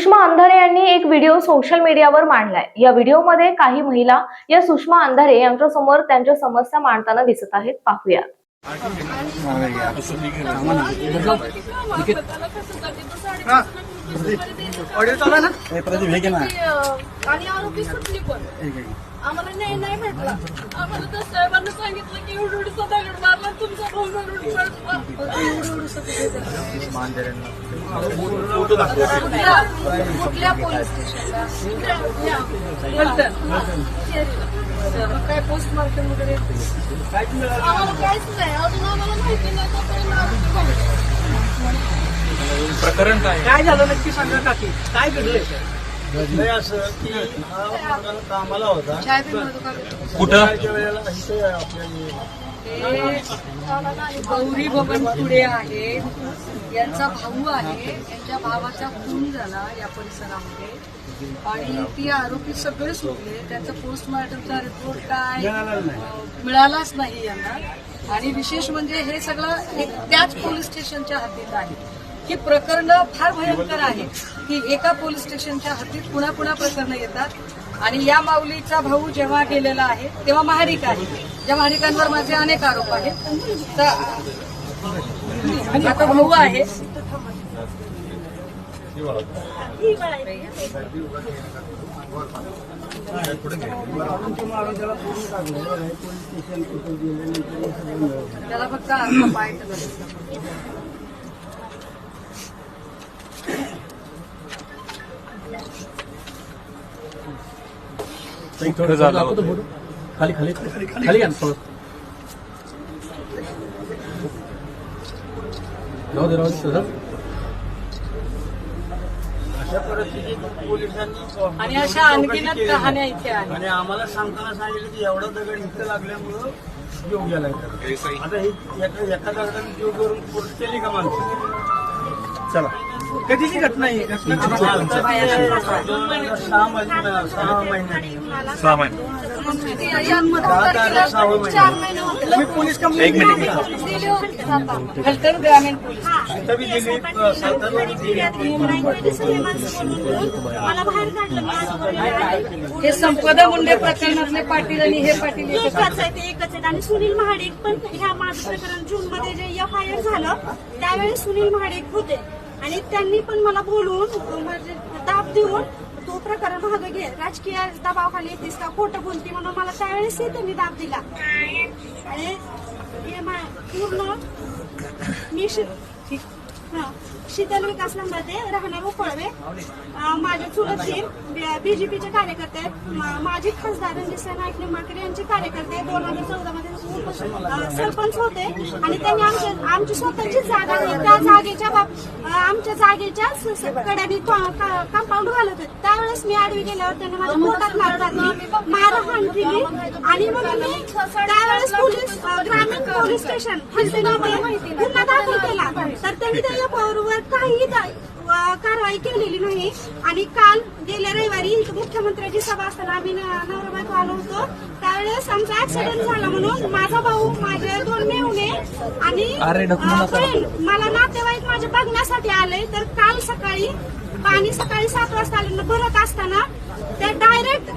सुषमा अंधारे यांनी एक video social मीडियावर मांडलाय. या व्हिडिओमध्ये काही महिला या सुषमा अंधारे यांच्या समोर त्यांच्या समस्या मांडताना दिसत आहेत. पाहूया. आणि आरोपी सुटली पण आम्हाला न्याय नाही भेटला. आम्हाला त्या साहेबांना सांगितलं की एवढं सदा दगड मारला तुमचा भाऊ कुठल्या कुठल्या पोलीस स्टेशनला? काय पोस्टमार्टम वगैरे? आम्हाला काहीच नाही. अजून आम्हाला माहिती नाही. तोपर्यंत आरोपी झाले. प्रकरण काय काय झालं नक्की सांगा काकी. काय घडलंय? घडलंय असं की हा कामाला होता? कुठं? वेळेला हे गौरी बबन पुढे आहे. यांचा भाऊ आहे. यांच्या भावाचा खून झाला या परिसरामध्ये. आणि ती आरोपी सगळे सोडले. त्यांचा पोस्टमॉर्टमचा रिपोर्ट काय मिळालाच नाही यांना. आणि विशेष म्हणजे हे सगळं एक त्याच पोलीस स्टेशनच्या हद्दीत आहे. ही प्रकरणं फार भयंकर आहेत. की एका पोलीस स्टेशनच्या हद्दीत पुन्हा पुन्हा प्रकरणं येतात. आणि या माऊलीचा भाऊ जेव्हा गेलेला आहे तेव्हा महारिक आहे. ज्या महारिकांवर माझे अनेक आरोप आहेत. तर आता भाऊ आहे. त्याला फक्त अर्थ Thank you. खाली खाली खाली दे राहू अशा परिस्थितीत पोलिसांनी आणि अशा आणखीनच कहाण्या इथे आहेत आणि आम्हाला सांगताना सांगितलं की एवढा दगड इथं लागल्यामुळं जीव गेलाय. आता हे एका एका दगडाने जीव करून पोलीस केली का माणसं? चला. कधीची घटना आहे? घटना सहा महिने सहा महिने सहा महिने. दहा तारीख सहा महिने. तुम्ही पोलीस कंप्लेंट? दिली ग्रामीण दिली दिली. हे संपदा मुंडे प्रकरणातले पाटील आणि हे पाटील एकच एकच आहे ते एकच आहेत आणि सुनील महाडिक पण ह्या माझं प्रकरण जून मध्ये जे एफ आय आर झालं त्यावेळेस सुनील महाडिक होते. आणि त्यांनी पण मला बोलून म्हणजे दाब देऊन तो प्रकरण भाग घे राजकीय दबावाखाली येतेस का? खोटं बोलती म्हणून मला त्यावेळेसही त्यांनी दाब दिला. आणि पूर्ण मी शीतल विकासमध्ये राहणार उपळवे अं, माझे चुलत बीजेपीचे कार्यकर्ते आहेत. मा- माजी खासदार रणजित नाईक निंबाळकर यांचे कार्यकर्ते दोन हजार चौदा मध्ये सरपंच होते. आणि त्यांनी आमच्या आमची स्वतःची जागा आहे त्या जागेच्या बाब आमच्या जागेच्या कड्याने कंपाऊंड घालत होते. त्यावेळेस मी आडवी गेल्यावर त्यांनी माझ्या पोटात मार घातली मारहाण केली. आणि मग मी त्यावेळेस पोलीस ग्रामीण पोलीस स्टेशन गुन्हा दाखल केला तर त्यांनी त्या वर काही दा- अं, कारवाई केलेली नाही. आणि काल गेल्या रविवारी मुख्यमंत्र्यांची सभा असताना आम्ही नवरा बायको आलो होतो. त्यावेळेस आमचा ऍक्सिडेंट झाला म्हणून माझा भाऊ माझे दोन मेहुणे आणि मला नातेवाईक माझे बघण्यासाठी आले. तर काल सकाळी पाणी सकाळी सात वाजता आले. भरत असताना ते डायरेक्ट